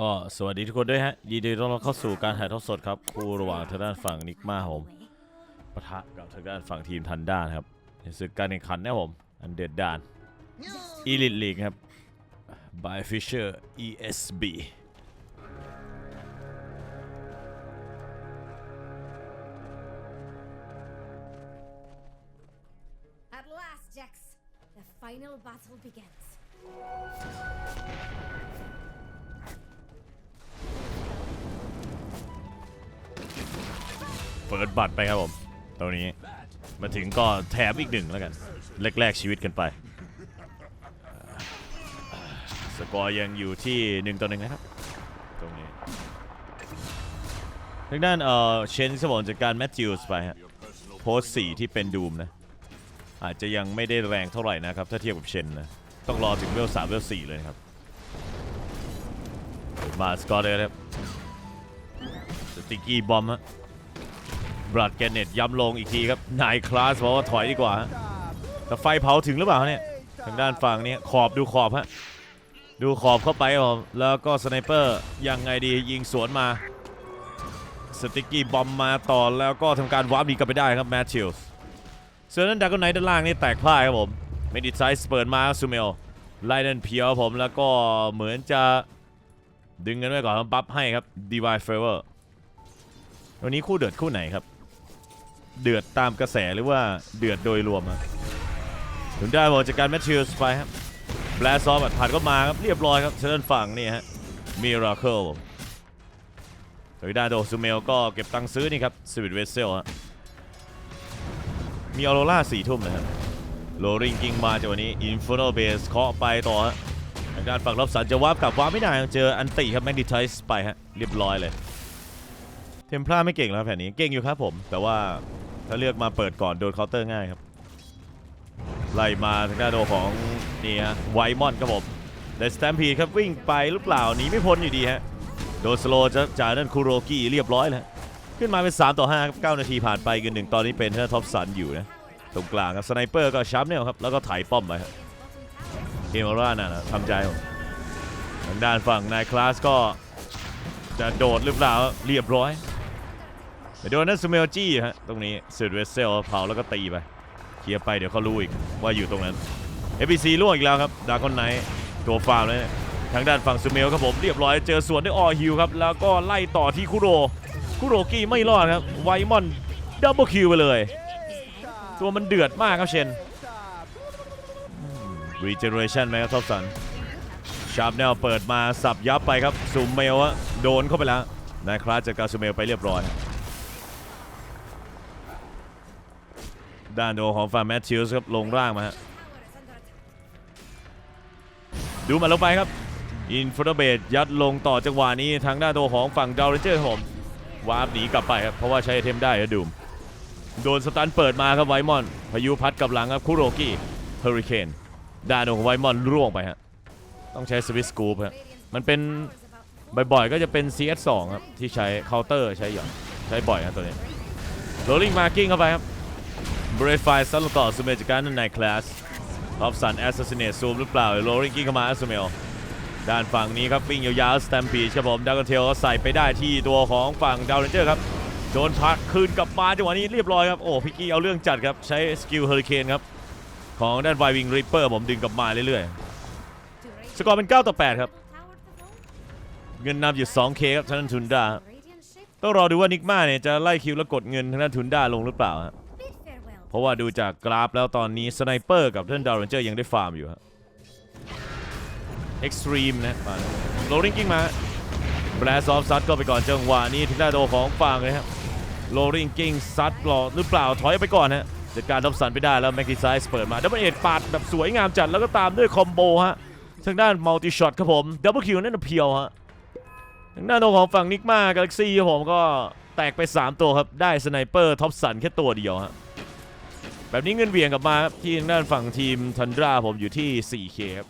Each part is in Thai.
ก็สวัสดีทุกคนด้วยฮะ ยินดีต้อนรับเข้าสู่การถ่ายทอดสดครับ คู่ระหว่างทางด้านฝั่งนิกมาผมปะทะกับทางด้านฝั่งทีมทันด้านครับในศึกการแข่งขันนะครับผม อันเด็ดดานอีลิทลีกครับ by Fisher ESB เปิดบัตรไปครับผมตรงนี้มาถึงก็แถมอีกหนึ่งแล้วกันแรกๆชีวิตกันไป สกอร์ยังอยู่ที่หนึ่งต่อหนึ่งนะครับ ตรงนี้ทางด้านเอ่อเชนสมองจากการแมทธิวส์ไปฮะโพสสี่ที่เป็นดูมนะ อาจจะยังไม่ได้แรงเท่าไหร่นะครับ ถ้าเทียบกับเชนนะ ต้องรอถึงเวลสามเวลสี่เลยครับ มาสกอร์เลยครับสติกี้บอมฮะ บรัดแกเน็ตย้ำลงอีกทีครับนายคลาสบอกว่าถอยดีกว่าแต่ไฟเผาถึงหรือเปล่าเนี่ยทางด้านฝั่งนี้ขอบดูขอบฮะดูขอบเข้าไปครับผมแล้วก็สไนเปอร์ยังไงดียิงสวนมาสติกกี้บอมมาต่อแล้วก็ทำการวาร์ปหนีกลับไปได้ครับแมทธิวส์ส่วนนั้นดักก็ไนด้านล่างนี่แตกพ่ายครับผมเมดิไซส์เปิดมาซูเมลไล่เดนเพียวผมแล้วก็เหมือนจะดึงกันไว้ก่อนครับบัฟให้ครับดีวายเฟเวอร์วันนี้คู่เดือดคู่ไหนครับ เดือดตามกระแสหรือว่าเดือดโดยรวมครับถึงได้บอกจากการแมทชิลส์ไปครับแบลซอฟผ่านก็มาครับเรียบร้อยครับเชนฝั่งนี่ฮะมิราเคิลโดยด้าโดซูเมลก็เก็บตังค์ซื้อนี่ครับสวิตเวสเซลฮะมีออโรล่าสี่ทุ่มนะครับโลริงกิงมาจากวันนี้อินฟิโนเบสเคาะไปต่อฮะทางด้านฝั่งรับสันจะวาร์ปกลับวาร์ปไม่ได้เจออันติครับแมกดิไทส์ไปฮะเรียบร้อยเลย เทมพลาไม่เก่งแล้วแผ่นนี้เก่งอยู่ครับผม แต่ว่า ถ้าเลือกมาเปิดก่อนโดนเคาน์เตอร์ง่ายครับไล่มาทางด้านโดของนี่ฮะไวมอนครับผมแต่สแตมพีครับวิ่งไปหรือเปล่าหนีไม่พ้นอยู่ดีฮะโดนสโลจะจ่ายนั่นคูโรกิเรียบร้อยแล้วขึ้นมาเป็น 3 ต่อ5ครับ9นาทีผ่านไปกันหนึ่งตอนนี้เป็นท็อปสันอยู่นะตรงกลางครับสไนเปอร์ก็ชัมเนี่ยครับแล้วก็ไถป้อมไปครับเกมอร่าน่ะนะทำใจผมทางด้านฝั่งนายคลาสก็จะโดดหรือเปล่าเรียบร้อย ไปโดนนั่นซูเมลจี้ฮะตรงนี้สืดเวสเซลเผาแล้วก็ตีไปเคลียร์ไปเดี๋ยวเขารู้อีกว่าอยู่ตรงนั้น FBC ล่วงอีกแล้วครับดากอนไนตัวฟาร์มเลย ทางด้านฝั่งซูเมลครับผมเรียบร้อยเจอสวนด้วยออฮิวครับ แล้วก็ไล่ต่อที่คุโร คุโรกี้ไม่รอดครับไวมอนดับเบิลคิวไปเลย ตัวมันเดือดมากครับเชนรีเจเนอเรชันไหมครับท็อปสันชาร์ปแนวเปิดมาสับยับไปครับซูเมลอะโดนเข้าไปแล้วนายคลาสจากการซูเมลไปเรียบร้อย ด้านโดของฟาร์แมทธิวส์ครับลงร่างมาฮะดูมาลงไปครับ อินฟรเบดยัดลงต่อจังหวะนี้ทางด้านโดของฝั่งดาวเรนเจอร์ผมวาร์ปหนีกลับไปครับเพราะว่าใช้เทมได้ครับดูมโดนสตันเปิดมาครับไวมอน พายุพัดกับหลังครับคุโรกิเฮอริเคนด้านโดของไวมอนร่วงไปฮะต้องใช้สวิสกูปฮะมันเป็นบ่อยๆก็จะเป็น CS2 ครับที่ใช้เคาน์เตอร์ใช้หย่อนใช้บ่อยครับตัวนี้โรลลิงมาร์กิ้งเข้าไปครับ บริไฟซัลต่อซูเมจากการในคลาสท็อปสันแอสซัสซิเนตซูมหรือเปล่าโรลิงกิ้งเข้ามาอัสเมลด้านฝั่งนี้ครับวิ่งยาวๆสแตมปีครับผมดาวกันเทลใส่ไปได้ที่ตัวของฝั่งดาวเรนเจอร์ครับโดนพักคืนกลับมาจังหวะนี้เรียบร้อยครับ โอ้พิกกี้เอาเรื่องจัดครับ ใช้สกิลเฮอริเคนครับ ของด้านไววิงริปเปอร์ผมดึงกลับมาเรื่อยๆ สกอร์เป็น 9 ต่อ 8 ครับ เงินนำอยู่ 2K ครับทางด้านทุนดาต้องรอดูว่านิกมาเนี่ยจะไล่คิวแล้วกดเงินทางด้านทุนดาลงหรือเปล่าฮะ เพราะว่าดูจากกราฟแล้วตอนนี้สไนเปอร์กับท่านดาวเรนเจอร์ยังได้ฟาร์มอยู่ฮะเอ็กซ์ตรีมนะมาโรลิงกิ้งมาแบลซอฟซัดก็ไปก่อนจังหวะนี้ทิงด้าโดของฝั่งเลยครับโรลิงกิ้งซัดหลอหรือเปล่าถอยไปก่อนฮะจัดการทับสันไปได้แล้วแม็กกิไซส์เปิดมาดับเบิลเอ็ดปาดแบบสวยงามจัดแล้วก็ตามด้วยคอมโบฮะทางด้านมัลติช็อตครับผมดับเบิลคิวนั่นะเพียวฮะทางด้านของฝั่งนิกมากาแล็กซี่ผมก็แตกไป 3 ตัวครับ ได้สไนเปอร์ท็อปสันแค่ตัวเดียวฮะ แบบนี้เงินเวียงกลับมาที่ด้านฝั่งทีมทันดราผมอยู่ที่4เครับ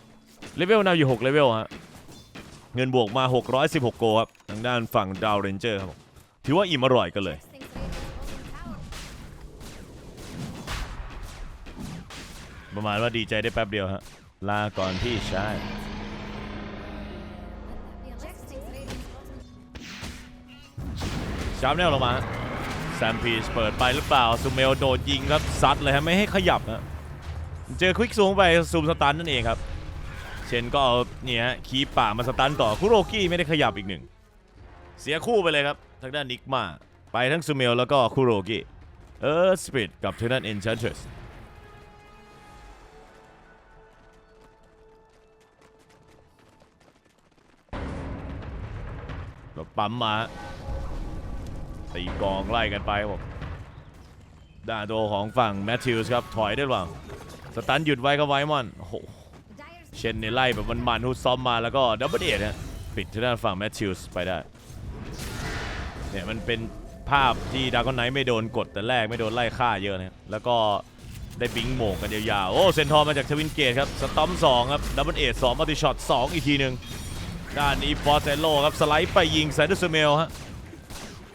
เลเวลนาวอยู่6เลเวลฮะเงินบวกมา 616 โกครับทางด้านฝั่งดาวเรนเจอร์ครับผมถือว่าอิ่มอร่อยกันเลยประมาณว่าดีใจได้แป๊บเดียวฮะ ลาก่อนพี่ชายชาร์ปแนวลงมา ซมพีชเปิดไปหรือเปล่าซูเมลโดดยิงครับซัดเลยฮะไม่ให้ขยับนะเจอควิกซูมไปซูมสตันนั่นเองครับ เชนก็เอาเนี่ยคีป่ามาสตันต่อคุโรกี้ไม่ได้ขยับอีกหนึ่งเสียคู่ไปเลยครับทางด้านนิกมาไปทั้งซูเมลแล้วก็คุโรกิเออสปิดกับทางด้านเอนชันเทสเราปั๊มมา ตีกองไล่กันไปครับด้านโดของฝั่งแมทธิวส์ครับ ถอยได้หรือเปล่า สตันหยุดไว้ก็ไว้มอนโอ้โหเชนเน่ไล่แบบมันๆฮุดซ้อมมาแล้วก็ดับเบิลเอทฮะปิดทางด้านฝั่งแมทธิวส์ไปได้เนี่ยมันเป็นภาพที่ดากอนไนท์ไม่โดนกดแต่แรกไม่โดนไล่ฆ่าเยอะนะแล้วก็ได้บิงโหมงกันยาวๆ โอ้ เซนทอมาจากทวินเกตครับ สตอม2ครับ ดับเบิลเอทสองมัลติช็อตสองอีกทีหนึ่งด้านนี้ฟอร์เซโลครับ สไลด์ไปยิงไซด์สเมลฮะ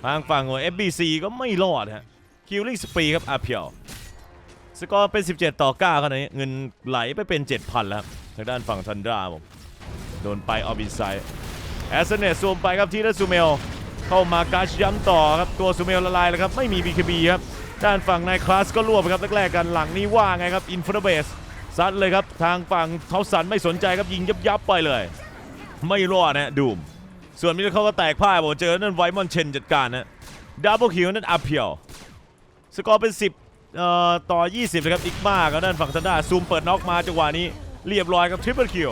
ทางฝั่งของ FBC ก็ไม่รอดฮะคิวลิงสปีครับอาเพียวสกอร์เป็น 17 ต่อ9ขนาดนี้เงินไหลไปเป็น 7,000 แล้วครับทางด้านฝั่งทันดราผมโดนไปออฟอินไซแอสเซเนตซูมไปครับที่ดัซูเมล เข้ามากาชย้ำต่อครับ ตัวซูเมลละลายแล้วครับ ไม่มี BKB ครับ ด้านฝั่งนายคลาสก็รวบครับแรกๆกันหลังนี้ว่าไงครับ อินฟราเบสซัดเลยครับ ทางฝั่งเทาสันไม่สนใจครับยิงยับยับๆไปเลย ไม่รอดนะดูม ส่วนมิลเขาก็แตกพ่ายบอกเจอนั่นไวมอนเชนจัดการนะดับเบิลคิวนั่นอัพเพียวสกอร์เป็น 10เอ่อต่อ 20นะครับอีกมากครับด้านฝั่งทันด้าซูมเปิดน็อกมาจังหวะนี้เรียบร้อยครับทริปเปิลคิว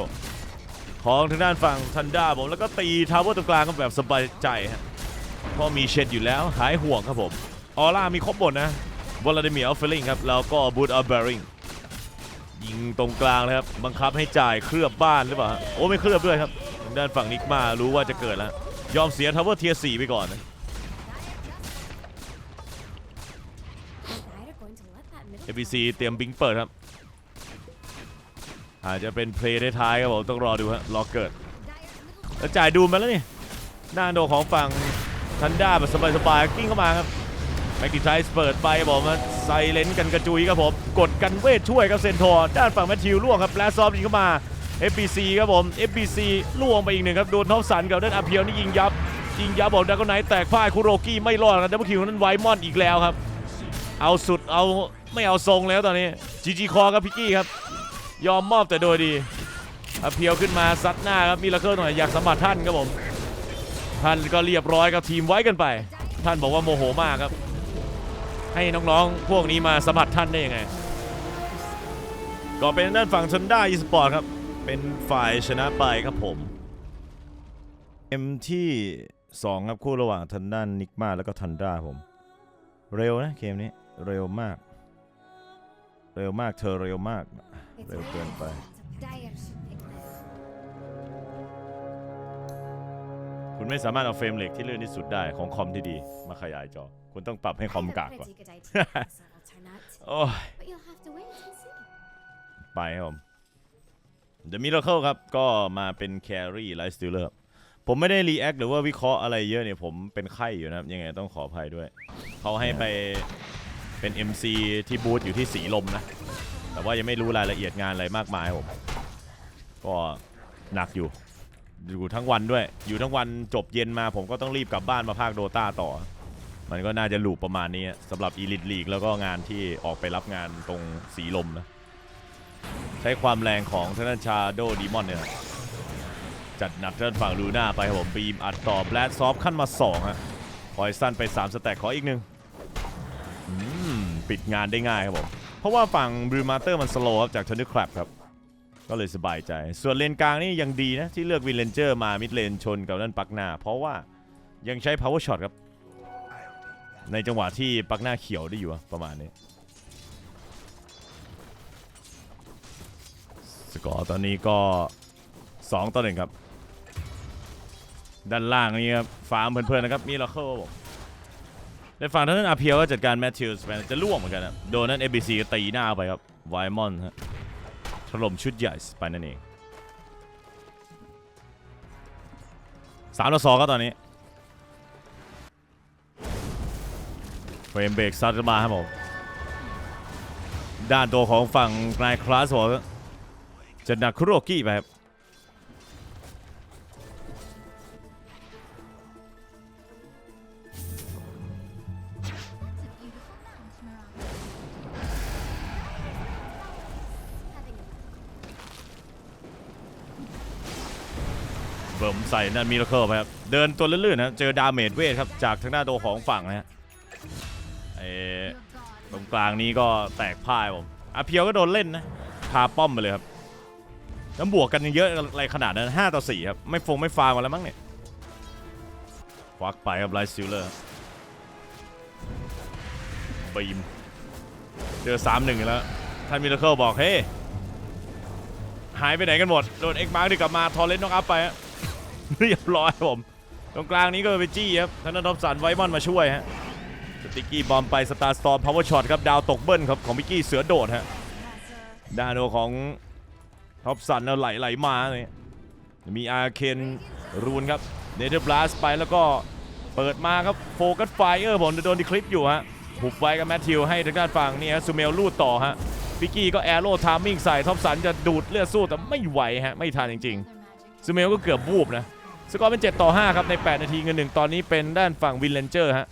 ของทางด้านฝั่งทันด้าผมแล้วก็ตีทาวเวอร์ตรงกลางก็แบบสบายใจฮะเพราะมีเชดอยู่แล้วหายห่วงครับผมออร่ามีครบหมดนะวลาดิเมียร์เฟลลิงครับแล้วก็บูดอัลเบริงยิงตรงกลางเลยครับบังคับให้จ่ายเคลือบบ้านหรือเปล่าโอ้ไม่เคลือบด้วยครับ ด้านฝั่งนิกมารู้ว่าจะเกิดแล้ว ยอมเสียทาวเวอร์เทียร์สี่ไปก่อนนะ Dyer going to let that middle ABC เตรียมบิงเปิดครับ อาจจะเป็นเพลย์ท้ายครับผมต้องรอดูฮะรอเกิดแล้วจ่ายดูมาแล้วนี่หน้าโดของฝั่งทันด้าแบบสบายๆกิ้งเข้ามาครับแม็กกิไทส์เปิดไปบอกมาไซเลนกันกระจุยครับผม กดกันเวทช่วยครับเซนทอร์ด้านฝั่งแมทธิวล่วงครับแลซอฟยิงเข้ามา FBC ครับผม FBC ล่วงไปอีกหนึ่งครับโดนท็อปสันกับด้านอาเพียวนี่ยิงยับยิงยับบอกดากอนไนท์แตกพ่ายคุโรกี้ไม่รอดครับดับเบิลคิวนั้นไวมอนอีกแล้วครับ เอาสุดเอาไม่เอาทรงแล้วตอนนี้จีจีคอครับพิกกี้ครับ ยอมมอบแต่โดยดีอาเพียวขึ้นมาซัดหน้าครับมีละเคิลหน่อยอยากสมผัสท่านครับผมท่านก็เรียบร้อยกับทีมไว้กันไป ท่านบอกว่าโมโหมากครับ ให้น้องๆพวกนี้มาสมผัสท่านได้ยังไงก็เป็นด้านฝั่งชนด้าอีสปอร์ตครับ เป็นฝ่ายชนะไปครับผม เอ็มที่ 2 ครับคู่ระหว่างทันด้านนิกมาแล้วก็ทันด้าผม เร็วนะเกมนี้ เร็วมาก เร็วมากเธอเร็วมาก It's ร็วเกินไป Dyer should pick this. คุณไม่สามารถเอาเฟรมเรทที่ลื่นที่สุดได้ของคอมที่ดี มาขยายจอ คุณต้องปรับให้คอม I have กาก a กว่า pretty good idea for this alternate, โอ้ย but you'll have to wait and see. ไปครับผม The Miracle ครับ ก็มาเป็นแครี่ไลฟ์สติลเลอร์ผมไม่ได้รีแอคหรือว่าวิเคราะห์อะไรเยอะเนี่ย ผมเป็นไข้อยู่นะครับ ยังไงต้องขออภัยด้วย เขาให้ไปเป็น MC ที่บูธอยู่ที่สีลมนะ แต่ว่ายังไม่รู้รายละเอียดงานอะไรมากมายผม ก็หนักอยู่ อยู่ทั้งวันด้วย อยู่ทั้งวันจบเย็นมาผมก็ต้องรีบกลับบ้านมาภาคโดตาต่อ มันก็น่าจะลูปประมาณนี้สำหรับ Elite League แล้วก็งานที่ออกไปรับงานตรงสีลมนะ ใช้ความแรงของทางด้านชาโดดีมอนเนี่ยจัดหนักทางด้นฝั่งลูน่าไปครับผมบีมอัดต่อแบลดซอฟขั้นมา2ฮะพอยสั้นไป 3 สแต็กขออีกหนึ่งปิดงานได้ง่ายครับผม เพราะว่าฝั่งบรูมาเตอร์มันสโลว์ครับจากทอนนี่คลับครับ ก็เลยสบายใจ ส่วนเลนกลางนี่ยังดีนะ ที่เลือกวินเลนเจอร์มามิดเลนชนกับด้านปักหน้า เพราะว่ายังใช้ power shot ครับ ในจังหวะที่ปักหน้าเขียวได้อยู่ประมาณนี้ สกอร์ตอนนี้ก็ 2 ต่อหนึ่งครับ ด้านล่างนี่ครับฟาร์มเพื่อนๆนะครับ มีลาเคิลผมในฝั่งทางนั้นอาเพียวก็จัดการแมทธิวส์ไปจะล่วงเหมือนกันนะโดนนั้น ABC ก็ตีหน้าไปครับไวมอนฮะถล่มชุดใหญ่ไปนั่นเองสามต่อสองครับตอนนี้เฟรมเบรกซัดมาครับผมด้านตัวของฝั่งนายคลาสบอกว่า จะนาคโรกิไปครับเบิ่มใส่นั่นมิราเคิลไปครับ เดินตัวลื่นๆนะ เจอดาเมจเวทครับ จากทางหน้าโดของฝั่งนะฮะตรงกลางนี้ก็แตกพ่ายผมอาเพียวก็โดนเล่นนะ พาป้อมไปเลยครับ แล้วบวกกันเยอะอะไรขนาดนั้น 5 ต่อ 4 ครับ ไม่ฟงไม่ฟาร์มกันแล้วมั้งเนี่ยควักไปครับไลท์ซิลเลอร์บีมเจอ 3 1 แล้ว ท่านมิราเคิลบอกเฮ้ยหายไปไหนกันหมด โดนเอ็กมาร์กดึกลับมา ทอร์เรนต์น้องอัพไปฮะเรียบร้อยผม ตรงกลางนี้ก็ไปจี้ครับท่านนทสันไวมอนมาช่วยฮะสติกกี้บอมไปสตาร์สตอร์มพาวเวอร์ช็อตครับ ดาวตกเบิ้ลครับ ของมิกกี้เสือโดดฮะดาโนของ ท็อปสันเอาไหลไหลมาเลยมีอาเคนรูนครับเนเธอร์บลัสไปแล้วก็เปิดมาครับโฟกัสไฟเออร์ผมโดนดีคลิปอยู่ฮะหุบไว้กับแมทธิวให้ทางด้านฝั่งนี่ฮะซูเมลลูดต่อฮะพิกกี้ก็แอโร่ทามมิ่งใส่ท็อปสันจะดูดเลือดสู้แต่ไม่ไหวฮะไม่ทันจริงๆซูเมลก็เกือบวูบนะสกอร์เป็น 7 ต่อ 5 ครับใน 8 นาทีเงินหนึ่งตอนนี้เป็นด้านฝั่งวินเลนเจอร์ฮะ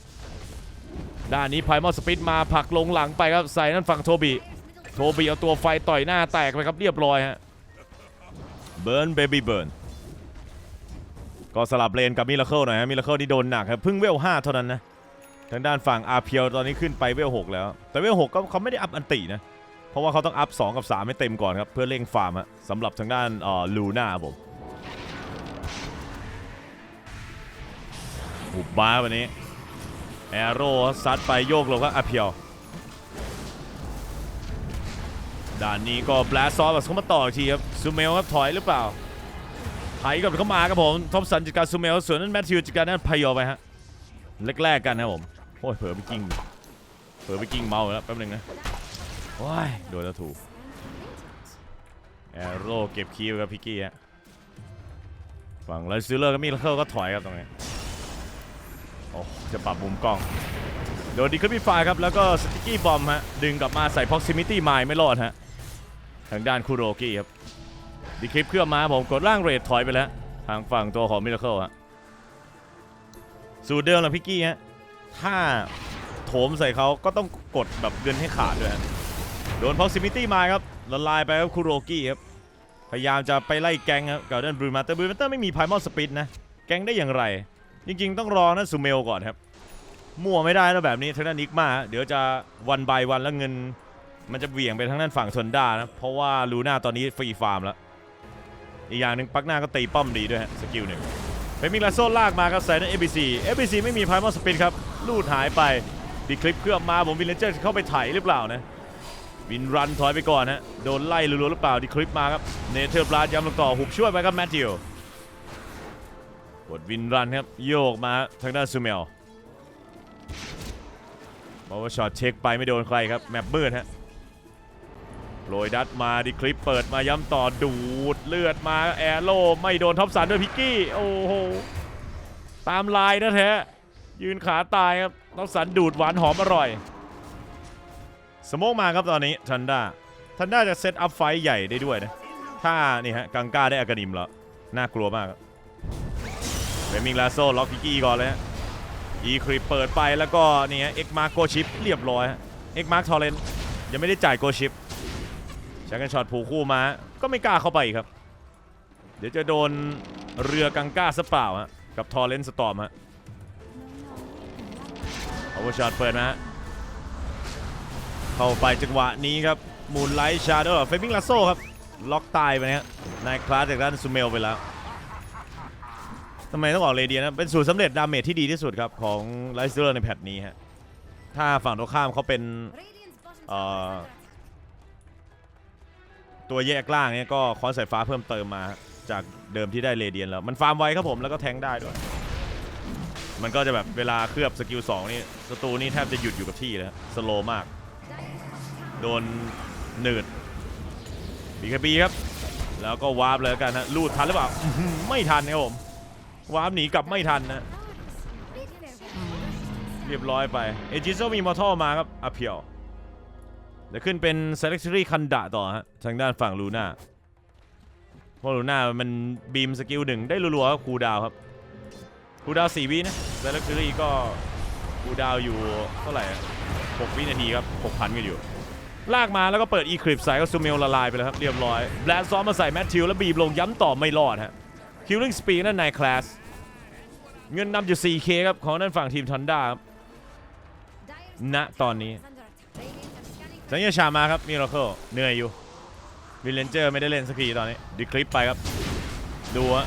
ด้านนี้ไพมอสปิดมาผลักลงหลังไปครับใส่นั่นฝั่งโทบีโทบีเอาตัวไฟต่อยหน้าแตกไปครับเรียบร้อยฮะ เบิร์นเบบี้เบิร์นก็สลับเลนกับมิราเคิลหน่อยฮะมิราเคิลที่โดนหนักครับเพิ่งเวล5เท่านั้นนะทางด้านฝั่งอาเพียวตอนนี้ขึ้นไปเวล6แล้ว แต่เวล6ก็เขาไม่ได้อัพอันตินะ เพราะว่าเขาต้องอัพ2กับ3ให้เต็มก่อนครับ เพื่อเร่งฟาร์มฮะสำหรับทางด้านเอ่อลูน่าผมหุบบ้าวันนี้แอโร่ซัดไปโยกลงก็อาเพียว ด่านนี้ก็แบลซอสเข้ามาต่ออีกทีครับซูเมลครับถอยหรือเปล่าไถกับเข้ามาครับผมทอมสันจัดการซูเมลส่วนนั้นแมทธิวจัดการนั่นพยอไปฮะแรกๆกันนะผมโอ้ยเผลอไปกิ้งเผลอไปกิ้งเมาแล้วแป๊บนึงนะว้ายโดนแล้วถูกแอโร่เก็บคีย์ไว้กับพิกกี้ฮะฝั่งไลซิเลอร์ก็มีเคิลก็ถอยครับตรงนี้โอ้จะปรับมุมกล้องโดนดีคลิปไฟครับแล้วก็สติกกี้บอมฮะดึงกลับมาใส่ proximity mine ไม่รอดฮะ ทางด้านคูโรกี้ครับดีคลิปเคลื่อนมาผมกดร่างเรทถอยไปแล้ว ทางฝั่งตัวของมิราเคิลฮะสูตรเดิมแหละพิกกี้ฮะถ้าโถมใส่เขาก็ต้องกดแบบเดินให้ขาดด้วยโดน proximity mine ครับละลายไปครับคูโรกี้ครับพยายามจะไปไล่แกงครับกับด้านบรูมาเตอร์บรูมาเตอร์ไม่มีไพมอลสปิดนะ แกงได้อย่างไร จริงๆ ต้องรอนั่นซูเมลก่อนครับมั่วไม่ได้นะแบบนี้ทางด้านนิกมา เดี๋ยวจะวันบายวันแล้วเงิน มันจะเหวี่ยงไปทางด้านฝั่งทนด้านะ เพราะว่าลูน่าตอนนี้ฟรีฟาร์มแล้ว อีกอย่างหนึ่งปักหน้าก็ตีป้อมดีด้วยฮะสกิลหนึ่งเป็นมิลาโซลากมาครับใส่นั่น ABC ABC ไม่มีพายมอสปินครับ ลูดหายไปดีคลิปเคลื่อมาผมวินเลนเจอร์เข้าไปไถหรือเปล่านะวินรันถอยไปก่อนฮะโดนไล่รัวๆหรือเปล่าดีคลิปมาครับเนเธอร์บลาดย้ำลงต่อหุบช่วยไปครับแมทธิวกดวินรันครับโยกมาทางด้านซูเมลเพราะว่าช็อตเช็คไปไม่โดนใครครับแมปมืดฮะ โรยดัดมาดิคลิปเปิดมาย้ำต่อดูดเลือดมาแอโร่ไม่โดนท็อปสันด้วยพิกกี้ โอ้โห ตามลายนะแท้ ยืนขาตายครับท็อปสันดูดหวานหอมอร่อยสโมกมาครับตอนนี้ทันด้าทันด้าจะเซตอัพไฟใหญ่ได้ด้วยนะ ถ้านี่ฮะกังก้าได้อากานิมแล้ว น่ากลัวมากครับเบมิงลาโซล็อกพิกกี้ก่อนเลยฮะอีคริปเปิดไปแล้วก็นี่ฮะเอ็กมาร์โกชิปเรียบร้อยฮะเอ็กมาร์ทอร์เรนยังไม่ได้จ่ายโกชิป ใช้กันช็อตผูกคู่มา ก็ไม่กล้าเข้าไปอีกครับ เดี๋ยวจะโดนเรือกังก้าซะเปล่าฮะ กับทอร์เรนสตอมฮะเอาวช็อตเปิดมาฮะ เข้าไปจังหวะนี้ครับ มูนไลท์ชาร์เดอร์เฟมิงลาโซครับ ล็อกตายไปนะฮะนายคลาสจากด้านซูเมลไปแล้วทำไมต้องออกเรเดียนนะ เป็นสูตรสำเร็จดาเมจที่ดีที่สุดครับ ของไลซ์เซอร์ในแพทนี้ฮะ ถ้าฝั่งตรงข้ามเขาเป็น Radiant's bottom Uh, ตัวแยกล่างเนี่ยก็คอนสายฟ้าเพิ่มเติมมาจากเดิมที่ได้เรเดียนแล้ว มันฟาร์มไวครับผมแล้วก็แทงได้ด้วย มันก็จะแบบเวลาเคลือบสกิล2นี่ศัตรูนี่แทบจะหยุดอยู่กับที่เลยสโลมาก โดนหนืดบีคบีครับ แล้วก็วาร์ปเลยแล้วกันฮะลูดทันหรือเปล่าไม่ทันครับผมวาร์ปหนีกลับไม่ทันนะเรียบร้อยไปเอจิโซมีมอทัลมาครับอาเพียว เดี๋ยวขึ้นเป็น Selectory คันดะต่อฮะทางด้านฝั่งลูน่าเพราะลูน่ามันบีมสกิลหนึ่งได้รัวๆครับคูดาวครับคูดาวน์4วินะ Selectory ก็คูดาวอยู่เท่าไหร่อะ6วินาทีครับ6,000กันอยู่ ลากมาแล้วก็เปิด e c r i p ใส่ก็ซูเมลละลายไปแล้วครับเรียบร้อยแบลซ้อมมาใส่แมทธิวแล้วบีบลงย้ำต่อไม่รอดฮะ Killing Spree นั่นในคลาสเงินนำอยู่ 4K ครับของนั่นฝั่งทีมทอนด้าครับณตอนนี้ สัญญาชามาครับมิราเคิลเหนื่อยอยู่วิลเลนเจอร์ไม่ได้เล่นสักทีตอนนี้ดีคลิปไปครับ ดูฮะ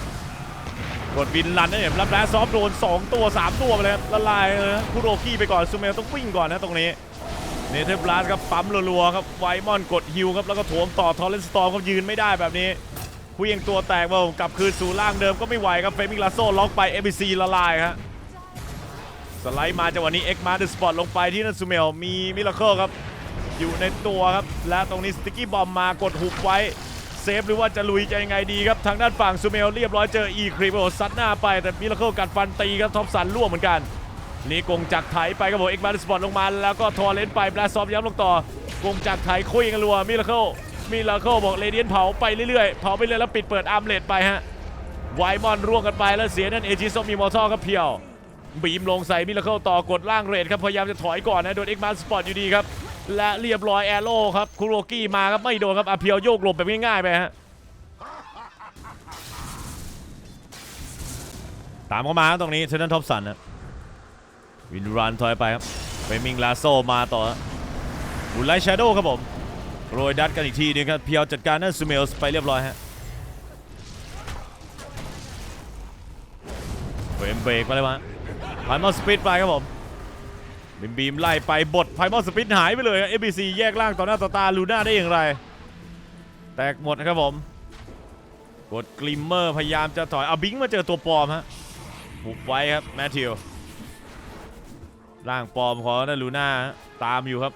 กดวินลันนะเนี่รับแร้ซอฟต์โดน 2 ตัว 3 ตัวไปเลยครับละลายเลยคุโรกี้ไปก่อนซูเมลต้องวิ่งก่อนนะตรงนี้เนเธอร์บลัสครับปั๊มรัวๆครับไวมอนกดฮิวครับแล้วก็โถมต่อทอร์เรนสตอร์ก็ยืนไม่ได้แบบนี้คุยงตัวแตกว่ากลับคืนสู่ล่างเดิมก็ไม่ไหวครับเฟมิงลาโซล็อกไปเอ c ซีละลายครับสไลด์มาจังหวะนี้เอ็กมาเดอะสปอตลงไปที่นันซูเมลมีมิราเคิลครับ อยู่ในตัวครับ และตรงนี้สติกกี้บอมมากดหุบไว้ เซฟหรือว่าจะลุยจะยังไงดีครับ ทางด้านฝั่งซูเมลเรียบร้อยเจออีคริปโอซัดหน้าไป แต่มิราเคิลกัดฟันตีครับท็อปสันล่วงเหมือนกันนี่กงจักไถไปครับผมเอ็กมาเดอะสปอตลงมาแล้วก็ทอร์เลนไปแบลซอฟย้ำลงต่อกงจักไถคุยกันรัวมิราเคิลมิราเคิลบอกเรเดียนเผาไปเรื่อยๆเผาไปเรื่อยแล้วปิดเปิดอาร์มเลดไปฮะไวมอนร่วงกันไปแล้วเสียนั่นเอจิโซมีมอร์ทัลครับเพียวบีมลงใส่มิลเคิลต่อกดล่างเรทครับพยายามจะถอยก่อนนะโดนเอ็กมาสปอร์ตอยู่ดีครับ และเรียบร้อยแอโร่ครับคุโรกี้มาครับไม่โดนครับอาเพียวโยกหลบแบบง่ายๆไปฮะตามเข้ามาตรงนี้เทนนันท็อปสันนะวินรันถอยไปครับเฟมิงลาโซมาต่อฮะบุลไลชาโดครับผมโรยดัดกันอีกทีนึงครับเพียวจัดการนั่นซูเมลส์ไปเรียบร้อยฮะเฟมเบรกมาเลยวะไพมอลสปิดไปครับผม บีมบีมไล่ไปบทไพมอลสปิดหายไปเลยครับ ABC แยกล่างต่อหน้าต่อตาลูน่าได้อย่างไร แตกหมดนะครับผมกดกลิมเมอร์พยายามจะถอยเอาบิงมาเจอตัวปลอมฮะหุบไว้ครับแมทธิวร่างปลอมของนั่นลูน่าตามอยู่ครับ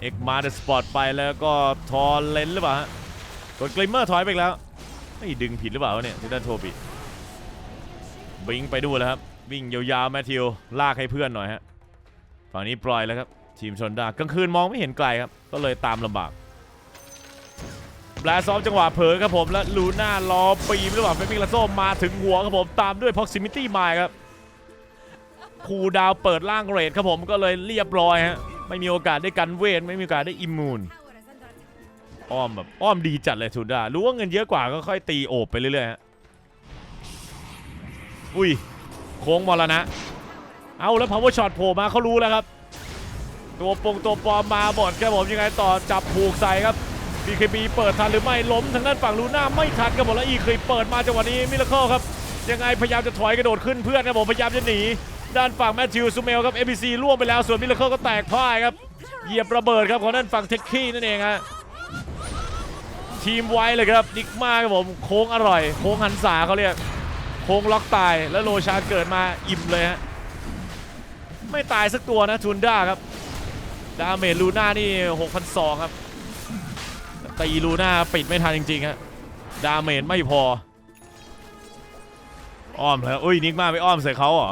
เอกมาเดสปอร์ตไปแล้วก็ทอร์เลนหรือเปล่าฮะกดกลิมเมอร์ถอยไปแล้วไม่ดึงผิดหรือเปล่าเนี่ยที่ด้านโทบิบิงไปดูแล้วครับวิ่งยาวๆแมทธิวลากให้เพื่อนหน่อยฮะ ฝั่งนี้ปล่อยแล้วครับ ทีมชนดากลางคืนมองไม่เห็นไกลครับ ก็เลยตามลำบากแบลซอฟจังหวะเผลอครับผมและลูน่ารอปีมหรือเปล่าเฟมิงลาโซมาถึงหัวครับผมตามด้วย proximity mine ครับคูดาวเปิดล่างเรทครับผมก็เลยเรียบร้อยฮะไม่มีโอกาสได้กันเวทไม่มีโอกาสได้อิมมูนอ้อมแบบอ้อมดีจัดเลยทูด้ารู้ว่าเงินเยอะกว่าก็ค่อยตีโอบไปเรื่อยๆฮะอุ้ยโค้งมรณะ เอาแล้ว power shot โผล่มาเขารู้แล้วครับ ตัวปงตัวปลอมมาหมดครับผมยังไงต่อจับผูกใส่ครับ BKB เปิดทันหรือไม่ล้มทางด้านฝั่งลูน่าไม่ทันครับผมแล้วอีคลิปเปิดมาจังหวะนี้มิลเคิลครับยังไงพยายามจะถอยกระโดดขึ้นเพื่อนครับผมพยายามจะหนีด้านฝั่งแมทธิวซูเมลครับ ABC ล่วงไปแล้วส่วนมิลเคิลก็แตกพ่ายครับเหยียบระเบิดครับของด้านฝั่งเทคคีนั่นเองฮะทีมไวเลยครับนิกมาครับผมโค้งอร่อย โค้งหันษาเขาเรียกโค้งล็อกตายแล้วโลชาเกิดมาอิ่มเลยฮะ ไม่ตายสักตัวนะทูนด้าครับ ดาเมจลูน่านี่6,200 ครับตีลูน่าปิดไม่ทันจริงๆฮะดาเมจไม่พอ อ้อมแล้วอุ้ยนิกมาไปอ้อมใส่เขาเหรอ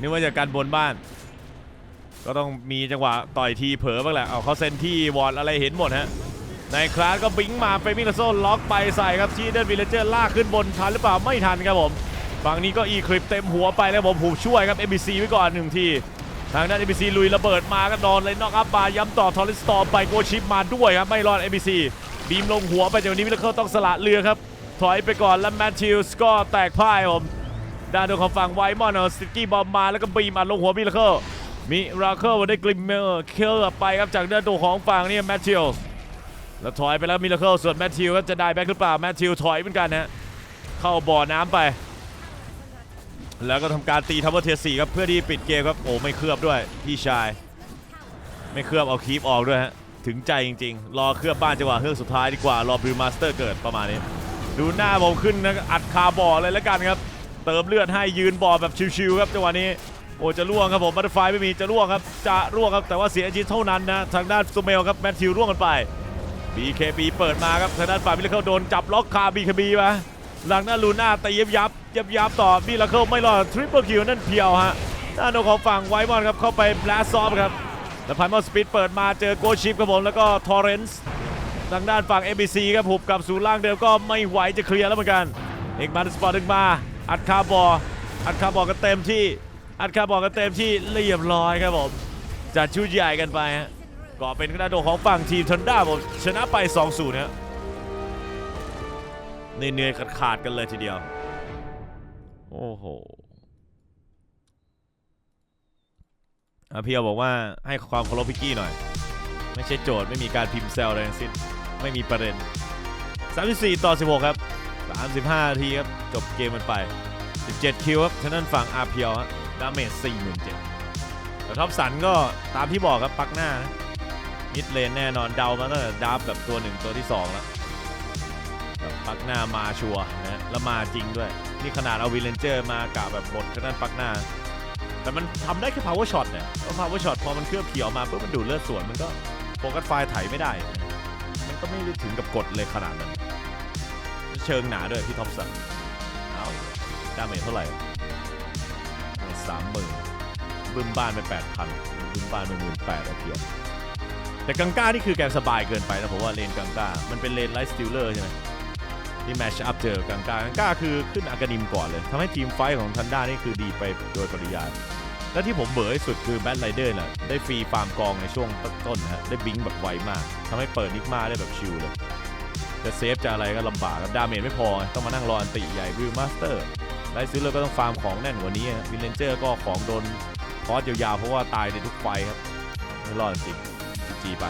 นึกว่าจะกันบนบ้าน ก็ต้องมีจังหวะต่อยทีเผลอบ้างแหละเอาเขาเซนที่วอร์ดอะไรเห็นหมดฮะในคลาสก็บิงมาเฟมิลาโซล็อกไปใส่ครับชีเดนวิลเลเจอร์ลากขึ้นบนทันหรือเปล่าไม่ทันครับผม ฝั่งนี้ก็อีคลิปเต็มหัวไปแล้วผมผูกช่วยครับ MBC ไว้ก่อนหนึ่งที ทางด้าน MBC ลุยระเบิดมาก็นอนเลยนอกอัพมาย้ำต่อทอริสตอร์ไปโกชิปมาด้วยครับ ไม่รอด MBC บีมลงหัวไปจากนี้วิลเลอร์ต้องสละเรือครับ ถอยไปก่อนแล้วแมทธิวส์ก็แตกพ่ายผมด้านโดนของฝั่งไวมอนเอาสติกกี้บอมมาแล้วก็บีมอัดลงหัวมิลเลอร์มิราเคิลได้กลิมเมอร์เคลไปครับจากด้านตัวของฝั่งนี่แมทธิวแล้วถอยไปแล้วมิลเคิลส่วนแมทธิวก็จะได้แบ็คหรือเปล่าแมทธิวถอยเหมือนกันฮะเข้าบ่อน้ำไป แล้วก็ทำการตีทัพเปอร์เทียสี่ครับเพื่อที่ปิดเกมครับโอ้ไม่เคลือบด้วยพี่ชาย ไม่เคลือบเอาคีปออกด้วยฮะถึงใจจริงๆ รอเคลือบบ้านจังหวะเฮือกสุดท้ายดีกว่ารอบิลมาสเตอร์เกิดประมาณนี้ ดูหน้าผมขึ้นนะอัดคาบ่อเลยแล้วกันครับ เติมเลือดให้ยืนบ่อแบบชิวๆครับจังหวะนี้โอ้จะล่วงครับผมบัตเตอร์ไฟไม่มีจะล่วงครับจะล่วงครับแต่ว่าเสียชีวิตเท่านั้นนะทางด้านซูเมลครับแมทธิวล่วงกันไป BKB เปิดมาครับทางด้านฝ่ายมิลเคิลโดนจับล็อกคา BKB มา หลังหน้าลูน่าตียับยับยับยับต่อมิลาเคิลไม่รอดทริปเปิลคิวนั่นเพียวฮะด้านของฝั่งไวมอนครับเข้าไปแบลซอฟครับแล้วไพมอลสปีดเปิดมาเจอโกชิปครับผมแล้วก็ทอร์เรนซ์ทางด้านฝั่ง ABC ครับหุบกับสู่ล่างเดิมก็ไม่ไหวจะเคลียร์แล้วเหมือนกันเอกมาสปอร์ตดึงมาอัดคาบออัดคาบอกันเต็มที่อัดคาบอกันเต็มที่เรียบร้อยครับผมจัดชุดใหญ่กันไปฮะก็เป็นกระดาษของฝั่งทีมทันด้าผมชนะไป 2-0นะ เหนื่อยๆขาดๆกันเลยทีเดียว โอ้โหอาเพียวบอกว่าให้ความเคารพพิกกี้หน่อย ไม่ใช่โจทย์ไม่มีการพิมพ์แซวอะไรทั้งสิ้นไม่มีประเด็น 34 ต่อ 16 ครับ 35นาทีครับ จบเกมมันไป 17 คิวครับทางด้านฝั่งอาเพียวฮะดาเมจ4700แต่ท็อปสันก็ตามที่บอกครับปักหน้านะมิดเลนแน่นอนเดามาตั้งแต่ดับแบบตัวหนึ่งตัวที่2แล้ว ปักหน้ามาชัวนะแล้วมาจริงด้วย นี่ขนาดเอาวิลเลนเจอร์มากะแบบหมดทาด้นปักหน้า แต่มันทำได้แค่ power shot เนี่ยแล้ว power shot พอมันเคลือบเขียวมาปุ๊บมันดูดเลือดสวนมันก็โฟกัสไฟล์ไถไม่ได้ มันก็ไม่ได้ถึงกับกดเลยขนาดนั้น เชิงหนาด้วยพี่ท็อปสันเอาดาเมจเท่าไหร่สามหมื่นบึ้มบ้านไปแปดพันบึ้มบ้านไปหมื่นแปดเพียวแต่กังก้านี่คือแกสบายเกินไปนะผมว่าเลนกังก้า มันเป็นเลนไลท์สติลเลอร์ใช่ไหม ที่แมชอัพเจอกังกากังกาคือขึ้นอากานิมก่อนเลยทำให้ทีมไฟของทันด้านี่คือดีไปโดยปริยายและที่ผมเบื่อที่สุดคือแบทไรเดอร์น่ะได้ฟรีฟาร์มกองในช่วงต้นๆนะฮะได้บิงแบบไวมากทำให้เปิดนิกมาได้แบบชิลเลยจะเซฟจะอะไรก็ลำบากครับดาเมจไม่พอ ต้องมานั่งรออันติใหญ่วิวมาสเตอร์ไลท์ซื้อเลยก็ต้องฟาร์มของแน่นกว่านี้วิลเลนเจอร์ก็ของโดนคอสยาวๆ เพราะว่าตายในทุกไฟครับไม่รอดจริงจีไป